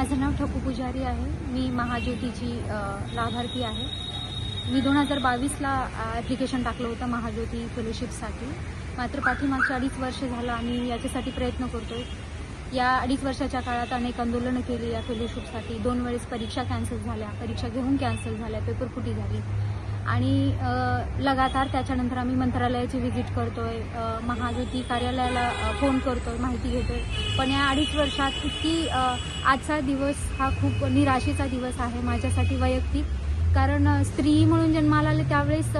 माझं नाव ठकू पुजारी आहे. मी महाज्योतीची लाभार्थी आहे. मी दोन हजार बावीसला ॲप्लिकेशन टाकलं होतं महाज्योती फेलोशिपसाठी मात्र पाठीमागच्या अडीच वर्ष झालं आम्ही याच्यासाठी प्रयत्न करतो या अडीच वर्षाच्या काळात अनेक आंदोलनं केली या फेलोशिपसाठी दोन वेळेस परीक्षा कॅन्सल झाल्या. परीक्षा घेऊन कॅन्सल झाल्या. पेपर फुटी झाली. आणि लगातार त्याच्यानंतर आम्ही मंत्रालयाची व्हिजिट करतोय महाज्योती कार्यालयाला फोन करतोय माहिती घेतोय. पण या अडीच वर्षात इतकी आजचा दिवस हा खूप निराशेचा दिवस आहे माझ्यासाठी वैयक्तिक. कारण स्त्री म्हणून जन्माला आले त्यावेळेस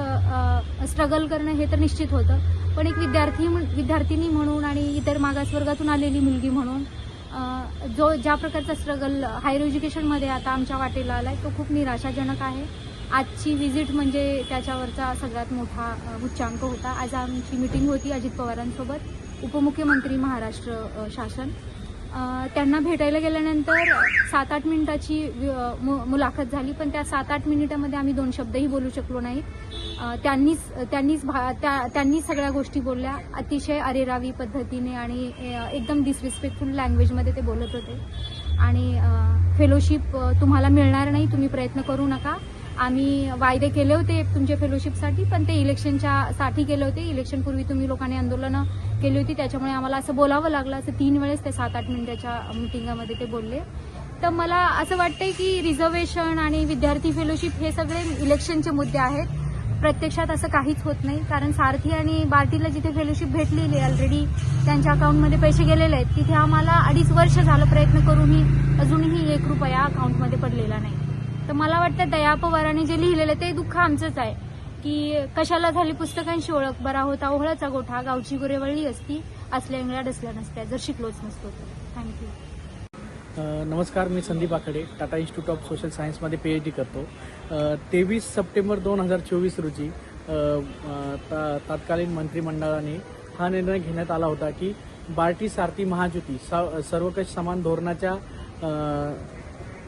स्ट्रगल करणं हे तर निश्चित होतं. पण एक विद्यार्थी विद्यार्थिनी म्हणून आणि इतर मागासवर्गातून आलेली मुलगी म्हणून जो ज्या प्रकारचा स्ट्रगल हायर एज्युकेशनमध्ये आता आमच्या वाटेला आला आहे तो खूप निराशाजनक आहे. आजची व्हिजिट म्हणजे त्याच्यावरचा सगळ्यात मोठा उच्चांक होता. आज आमची मिटिंग होती अजित पवारांसोबत उपमुख्यमंत्री महाराष्ट्र शासन. त्यांना भेटायला गेल्यानंतर सात आठ मिनिटाची मु- मुलाखत झाली पण त्या सात आठ मिनिटामध्ये आम्ही दोन शब्दही बोलू शकलो नाही. त्यांनीच त्यांनीच भा- त्या- त्यांनी सगळ्या गोष्टी बोलल्या. अतिशय अरेरावी पद्धतीने आणि एकदम डिसरिस्पेक्टफुल लँग्वेजमध्ये ते बोलत होते. आणि फेलोशिप तुम्हाला मिळणार नाही तुम्ही प्रयत्न करू नका. आम्ही वायदे केले होते तुमच्या फेलोशिपसाठी पण ते इलेक्शनच्या साठी केले होते. इलेक्शनपूर्वी तुम्ही लोकांनी आंदोलनं केली होती त्याच्यामुळे आम्हाला असं बोलावं लागलं. असं तीन वेळेस ते सात आठ मिनिटाच्या मिटिंगामध्ये ते बोलले. तर मला असं वाटतंय की रिझर्वेशन आणि विद्यार्थी फेलोशिप हे सगळे इलेक्शनचे मुद्दे आहेत. प्रत्यक्षात असं काहीच होत नाही. कारण सारथी आणि बार्टीला जिथे फेलोशिप भेटलेली आहे ऑलरेडी त्यांच्या अकाउंटमध्ये पैसे गेलेले आहेत तिथे आम्हाला अडीच वर्ष झालं प्रयत्न करूनही अजूनही एक रुपया अकाउंटमध्ये पडलेला नाही. तर मला वाटतं दया पवारांनी जे लिहिलेलं आहे ते दुःख आमचंच आहे. की कशाला झाली पुस्तकांशी ओळख? बरा होता ओहळाचा गोठा गावची गुरेवळली असती असल्या इंगळ्या डसल्या नसत्या जर शिकलोच नसतो तर. थँक्यू नमस्कार मी Sandeep Akade Tata Institute of Social सायन्समध्ये पी एच डी करतो. तेवीस सप्टेंबर दोन हजार चोवीस रोजी ता- तत्कालीन मंत्रिमंडळाने हा निर्णय घेण्यात आला होता की बार्टी सारथी महाज्युती स- सर्वकष समान धोरणाच्या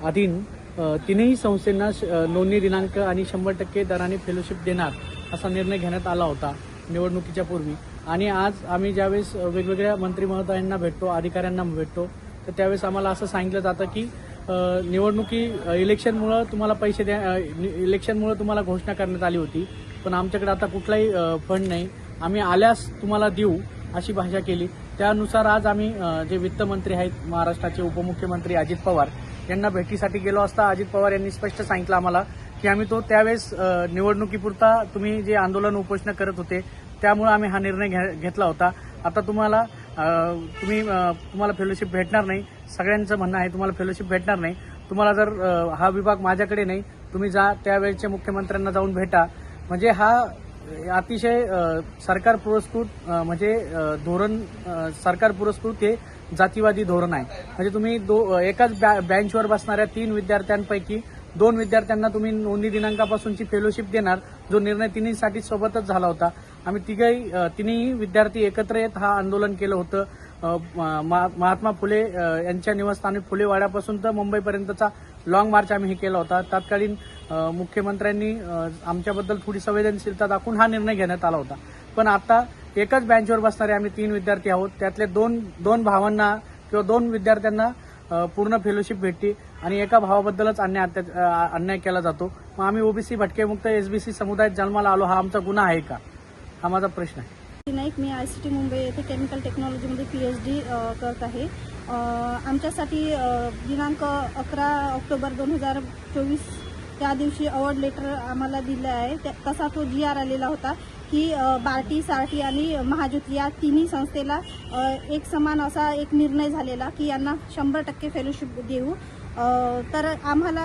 अधीन तिन्ही संस्थेना श- नोंदणी दिनांक आणि शंभर टक्के दराने फेलोशिप देणार असा निर्णय घेण्यात आला होता निवडणुकीच्या पूर्वी. आणि आज आम्ही ज्यावेळेस वेगवेगळ्या मंत्री महोदयांना भेटतो अधिकाऱ्यांना भेटतो तर त्यावेळेस आम्हाला असं सांगितलं जातं की निवडणुकी इलेक्शनमुळं तुम्हाला पैसे द्या इलेक्शनमुळं तुम्हाला घोषणा करण्यात आली होती पण आमच्याकडे आता कुठलाही फंड नाही. आम्ही आल्यास तुम्हाला देऊ अशी भाषा केली. त्यानुसार आज आम्ही जे वित्तमंत्री आहेत महाराष्ट्राचे उपमुख्यमंत्री अजित पवार यांना भेटीसाठी गेलो असता अजित पवार यांनी स्पष्ट सांगितलं आम्हाला की आम्ही तो त्यावेळेस निवडणुकीपुरता तुम्ही जे आंदोलन उपोषण करत होते त्यामुळे आम्ही हा निर्णय घे- घेतला होता. आता तुम्हाला तुम्ही तुम्हाला फेलोशिप भेटणार नाही. सगळ्यांचं म्हणणं आहे तुम्हाला फेलोशिप भेटणार नाही. तुम्हाला जर हा विभाग माझ्याकडे नाही तुम्ही जा त्यावेळेच्या मुख्यमंत्र्यांना जाऊन भेटा. म्हणजे हा अतिशय सरकार पुरस्कृत म्हणजे धोरण सरकार पुरस्कृत हे जातीवादी धोरण आहे. म्हणजे तुम्ही दो एकाच बॅ- बेंचवर बसणाऱ्या तीन विद्यार्थ्यांपैकी दोन विद्यार्थ्यांना तुम्ही नोंदणी दिनांकापासूनची फेलोशिप देणार जो निर्णय तिन्हीसाठी सोबतच झाला होता. आम्ही तिघही तिन्ही विद्यार्थी एकत्र येत हा आंदोलन केलं होतं. महात्मा फुले यांच्या निवासस्थानी फुलेवाड्यापासून तर मुंबईपर्यंतचा लॉंग मार्च आम्ही हे केला होता. तत्कालीन मुख्यमंत्र्यांनी आमच्याबद्दल थोडी संवेदनशीलता दाखवून हा निर्णय घेण्यात आला होता. पण आता एकाच बेंचवर बसणारे आम्ही तीन विद्यार्थी आहोत. त्यातले दोन दोन भावांना किंवा दोन विद्यार्थ्यांना पूर्ण फेलोशिप भेटते आणि एका भावाबद्दलच अन्याय अन्याय केला जातो. मग आम्ही ओबीसी भटकेमुक्त एसबीसी समुदायात जन्माला आलो हा आमचा गुन्हा आहे का? हा माझा प्रश्न आहे. नाईक मी आय सी टी मुंबई येथे केमिकल टेक्नॉलॉजीमध्ये पी एच डी करत आहे. आमच्यासाठी दिनांक अकरा ऑक्टोबर दोन हजार चोवीस त्या दिवशी अवॉर्ड लेटर आम्हाला दिलं आहे. त्या- तसा तो जी आर आलेला होता की बार्टी सार्टी आणि महाज्योती या तिन्ही संस्थेला एक समान असा एक निर्णय झालेला की यांना शंभर टक्के फेलोशिप देऊ. तर आम्हाला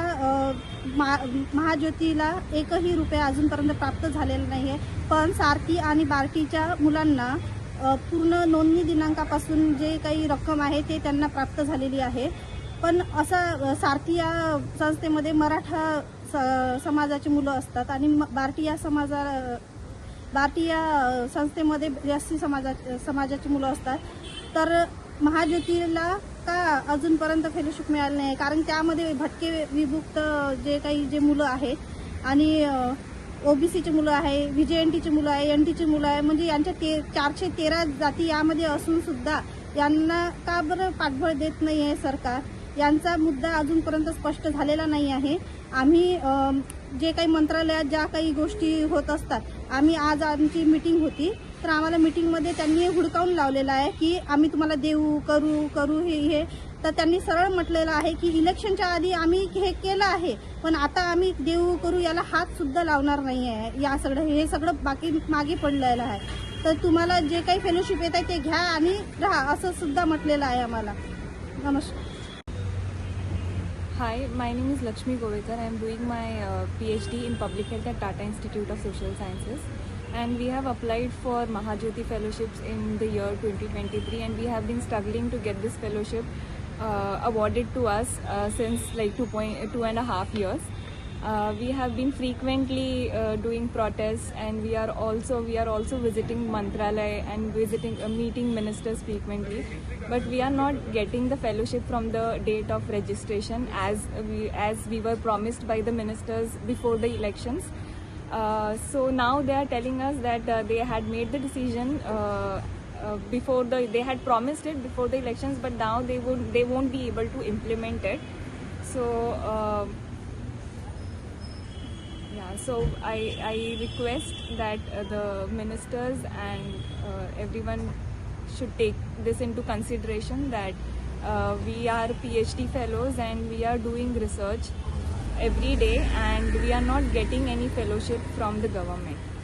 मा- महाज्योतीला एकही रुपया अजूनपर्यंत प्राप्त झालेला नाही आहे पण सारथी आणि बार्टीच्या मुलांना पूर्ण नोंदणी दिनांकापासून जे काही रक्कम आहे ते त्यांना प्राप्त झालेली आहे. पण असं सारथी या संस्थेमध्ये मराठा स- समाजाची मुलं असतात आणि म- बार्टी या समाजा बार्टी या संस्थेमध्ये एस समाजा समाजाची मुलं असतात. तर महाज्योतीला का अजूनपर्यंत फेलोशिप मिळाली नाही. कारण त्यामध्ये भटके विभुक्त जे काही जे मुलं आहेत आणि ओबीसीचे मुलं आहे व्हीजेएनटीची मुलं आहे एन टीची मुलं आहे म्हणजे यांच्या ते चारशे तेरा जाती यामध्ये असून सुद्धा यांना का बरं पाठबळ देत नाही आहे सरकार? यांचा मुद्दा अजूनपर्यंत स्पष्ट झालेला नाही आहे. आम्ही जे काही मंत्रालयात ज्या काही गोष्टी होत असतात आम्ही आज आमची मीटिंग होती. तर आम्हाला मीटिंगमध्ये त्यांनी हुडकावून लावलेलं आहे की आम्ही तुम्हाला देऊ करू करू हे हे. तर त्यांनी सरळ म्हटलेलं आहे की इलेक्शनच्या आधी आम्ही हे केलं आहे पण आता आम्ही देऊ करू याला हात सुद्धा लावणार नाही आहे या सगळं हे सगळं बाकी मागे पडलेलं आहे. तर तुम्हाला जे काही फेलोशिप येत आहे ते घ्या आणि राहा असं सुद्धा म्हटलेलं आहे आम्हाला. नमस्कार. Hi, my name is Lakshmi Govekar. I am doing my uh, PhD in Public Health at Tata Institute of Social Sciences. And we have applied for Mahajyoti Fellowships in the year 2023 and we have been struggling to get this fellowship uh, awarded to us uh, since like two, point, two and a half years. Uh, we have been frequently uh, doing protests and we are also we are also visiting Mantralay and visiting uh, meeting ministers frequently but we are not getting the fellowship from the date of registration as we as we were promised by the ministers before the elections so now they are telling us that uh, they had made the decision uh, uh, before the they had promised it before the elections but now they would they won't be able to implement it. So uh, yeah so i i request that uh, the ministers and uh, everyone should take this into consideration that uh, we are phd fellows and we are doing research every day and we are not getting any fellowship from the government